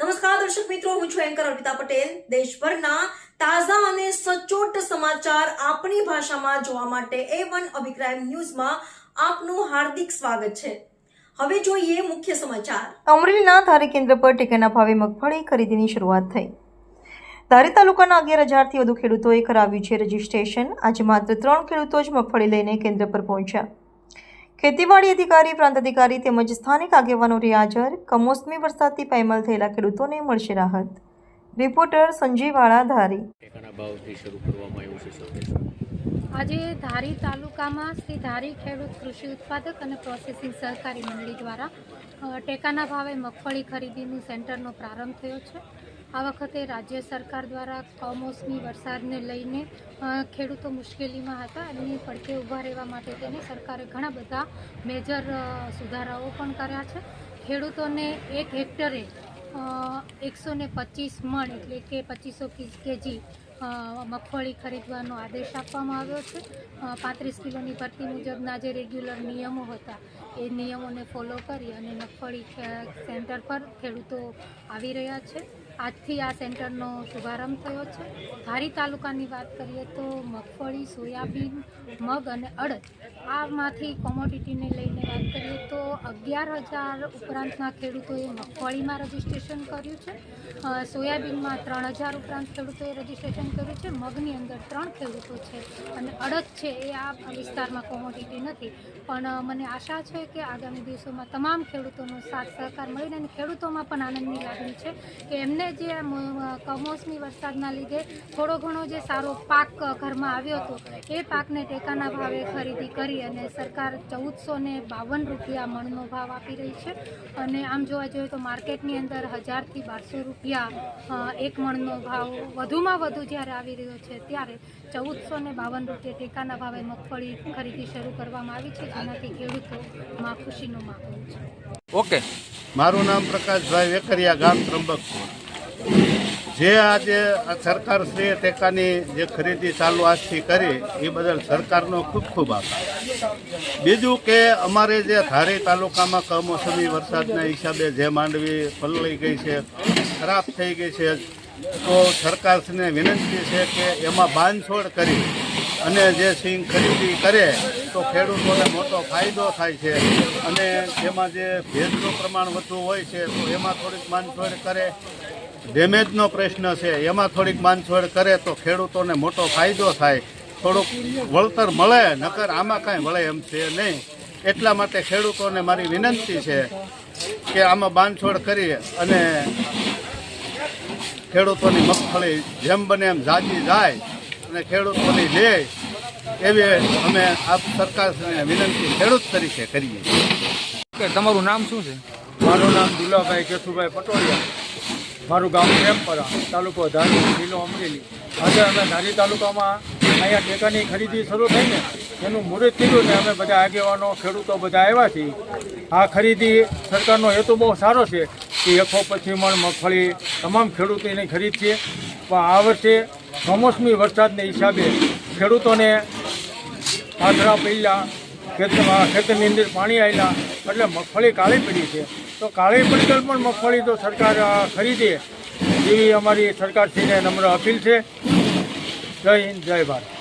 નમસ્કાર, દર્શક મિત્રો, હું છું એન્કર અર્પિતા પટેલ. દેશભરના તાજા અને સચોટ સમાચાર આપણી ભાષામાં જોવા માટે એ વન અભિપ્રાય ન્યૂઝમાં આપનું હાર્દિક સ્વાગત છે. હવે જોઈએ મુખ્ય સમાચાર. અમરેલીના ધારી કેન્દ્ર પર ટેકાના ભાવે મગફળી ખરીદીની શરૂઆત થઈ. ધારી તાલુકાના અગિયાર હજારથી વધુ ખેડૂતોએ કરાવ્યું છે રજીસ્ટ્રેશન. આજે માત્ર ત્રણ ખેડૂતો જ મગફળી લઈને કેન્દ્ર પર પહોંચ્યા. ખેતીવાડી અધિકારી પ્રાંત અધિકારી તેમજ સ્થાનિક આગેવાનો હાજર કમોસમી વરસાદથી પાયમાલ થયેલા ખેડૂતોને મળશે રાહત. રિપોર્ટર સંજીવાળા ધારી. ટેકાના ભાવથી શરૂ કરવામાં આવ્યું છે સંદેશ. આજે ધારી તાલુકામાં શ્રી ધારી ખેડૂત કૃષિ ઉત્પાદક અને પ્રોસેસિંગ સહકારી મંડળી દ્વારા ટેકાના ભાવે મગફળી ખરીદીનું સેન્ટરનો પ્રારંભ થયો છે. આ વખતે રાજ્ય સરકાર દ્વારા કમોસમી વરસાદને લઈને ખેડૂતો મુશ્કેલીમાં હતા અને પડખે ઊભા રહેવા માટે તેને સરકારે ઘણા બધા મેજર સુધારાઓ પણ કર્યા છે. ખેડૂતોને એક હેક્ટરે એકસો ને પચીસ મણ એટલે કે પચીસો કેજી મગફળી ખરીદવાનો આદેશ આપવામાં આવ્યો છે. પાંત્રીસ કિલોની ભરતી મુજબના જે રેગ્યુલર નિયમો હતા, એ નિયમોને ફોલો કરી અને મગફળી સેન્ટર પર ખેડૂતો આવી રહ્યા છે. આજથી આ સેન્ટરનો શુભારંભ થયો છે. ધારી તાલુકાની વાત કરીએ તો મગફળી, સોયાબીન, મગ અને અડદ, આમાંથી કોમોડિટીને લઈને વાત કરીએ તો અગિયાર હજાર ઉપરાંતના ખેડૂતોએ મગફળીમાં રજીસ્ટ્રેશન કર્યું છે. સોયાબીનમાં ત્રણ હજાર ઉપરાંત ખેડૂતોએ રજીસ્ટ્રેશન કર્યું છે. મગની અંદર ત્રણ ખેડૂતો છે અને અડદ છે, એ આ વિસ્તારમાં કોમોડિટી નથી. પણ મને આશા છે કે આગામી દિવસોમાં તમામ ખેડૂતોનો સાથ સહકાર મળીને અને ખેડૂતોમાં પણ આનંદની લાગણી છે કે એમને જે કમોસમી વરસાદના લીધે થોડો ઘણો જે સારો પાક ઘરમાં આવ્યો હતો, એ પાકને ટેકાના ભાવે ખરીદી કરી અને સરકાર ચૌદસો બાવન રૂપિયા મણનો ભાવ આપી રહી છે. અને આમ જોવા જોઈએ તો માર્કેટની અંદર હજારથી બારસો રૂપિયા એક મણનો ભાવ વધુમાં વધુ જ્યારે આવી રહ્યો છે ત્યારે ચૌદસો ને બાવન રૂપિયા ટેકાના ભાવે મગફળી ખરીદી શરૂ કરવામાં આવી છે જેનાથી ખેડૂતોમાં ખુશીનો માહોલ છે. ઓકે. મારું નામ પ્રકાશભાઈ વેકરિયા ગામ ત્રંબકપુર. જે આજે સરકાર સરકારશ્રીએ ટેકાની જે ખરીદી ચાલુ આજથી કરી, એ બદલ સરકારનો ખૂબ ખૂબ આભાર. બીજું કે અમારે જે ધારી તાલુકામાં કમોસમી વરસાદના હિસાબે જે માંડવી પલળી ગઈ છે, ખરાબ થઈ ગઈ છે, તો સરકારશ્રીને વિનંતી છે કે એમાં બાંધછોડ કરી અને જે સિંગ ખરીદી કરે, તો ખેડૂતોને મોટો ફાયદો થાય છે અને એમાં જે ભેજનું પ્રમાણ વધુ હોય છે, તો એમાં થોડીક બાંધછોડ કરે ડેમેજનો પ્રશ્ન છે. એમાં થોડીક બાંધછોડ કરે તો ખેડૂતોને મોટો ફાયદો થાય. થોડુંક વળતર મળે નકર આમાં કાંઈ વળે એમ છે નહીં. એટલા માટે ખેડૂતોને મારી વિનંતી છે કે આમાં બાંધછોડ કરી અને ખેડૂતોની મગફળી જેમ બને એમ જાજી જાય અને ખેડૂતોની લે એવી અમે આ સરકારને વિનંતી ખેડૂત તરીકે કરીએ. ઓકે તમારું નામ શું છે? મારું નામ દુલાભાઈ કેશુભાઈ પટોડિયા મારું ગામ પ્રેમપરા તાલુકો ધારી, જિલ્લો અમરેલી. આજે અમે ધારી તાલુકામાં અહીંયા ટેકાની ખરીદી શરૂ થઈ ને એનું મુહૂર્ત થયું ને અમે બધા આગેવાનો, ખેડૂતો બધા આવ્યા છીએ. આ ખરીદી સરકારનો હેતુ બહુ સારો છે કે એકો પછી મણ મગફળી તમામ ખેડૂતોની ખરીદ છે. પણ આ વર્ષે કમોસમી વરસાદને હિસાબે ખેડૂતોને પાથરા પહેલાં ખેતરમાં, ખેતરની અંદર પાણી આવેલા એટલે મગફળી કાળી પડી છે. તો કાળી પડેલ પણ મગફળી તો સરકાર ખરીદે. એવી અમારી સરકારશ્રીને નમ્ર અપીલ છે. જય હિન્દ, જય ભારત.